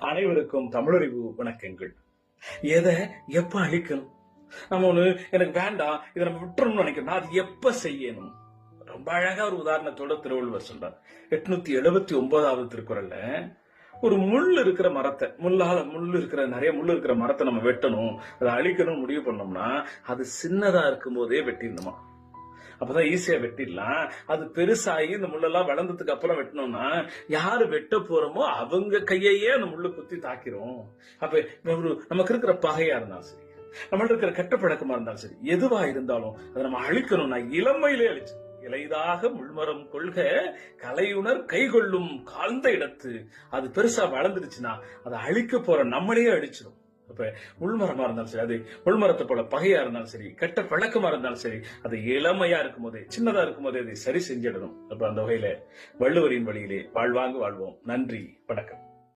அனைவருக்கும் தமிழறிவு வணக்கங்கள். எதை எப்ப அழிக்கணும்? நம்ம ஒண்ணு எனக்கு வேண்டாம் இதை நம்ம விட்டுறணும்னு நினைக்கிறோம் அது எப்ப செய்யணும்? ரொம்ப அழகா ஒரு உதாரணத்தோட திருவள்ளுவர் சொல்றார். எட்நூத்தி எழுபத்தி ஒன்பதாவது திருக்குறள்ல ஒரு முள் இருக்கிற மரத்தை முள்ளால முள் இருக்கிற நிறைய முள் இருக்கிற மரத்தை நம்ம வெட்டணும் அதை அழிக்கணும்னு முடிவு பண்ணோம்னா அது சின்னதா இருக்கும் போதே வெட்டிடணுமா? அப்பதான் ஈஸியா வெட்டிடலாம். அது பெருசாகி இந்த முள்ளெல்லாம் வளர்ந்ததுக்கு அப்புறம் வெட்டினோம்னா யாரு வெட்ட போறோமோ அவங்க கையையே அந்த முள்ளு குத்தி தாக்கிரும். அப்ப ஒரு நமக்கு இருக்கிற பகையா இருந்தாலும் சரி நம்மள்ட்ட இருக்கிற கெட்ட பழக்கமா இருந்தாலும் சரி எதுவா இருந்தாலும் அதை நம்ம அழிக்கணும்னா இளமையிலே அழிச்சு இலைதாக முள்மரம் கொள்க கலையுணர் கைகொள்ளும் காழ்ந்த இடத்து. அது பெருசா வளர்ந்துருச்சுன்னா அதை அழிக்க போற நம்மளையே அழிச்சிடும் அப்ப உள்மரமா இருந்தாலும் சரி அது உள்மரத்தை போல பகையா இருந்தாலும் சரி கெட்ட பழக்கமா இருந்தாலும் சரி அது இளமையா இருக்கும் போதே சின்னதா இருக்கும் போதே அதை சரி செஞ்சிடணும். அப்ப அந்த வகையில வள்ளுவரின் வழியிலே வாழ்வாங்க வாழ்வோம். நன்றி வணக்கம்.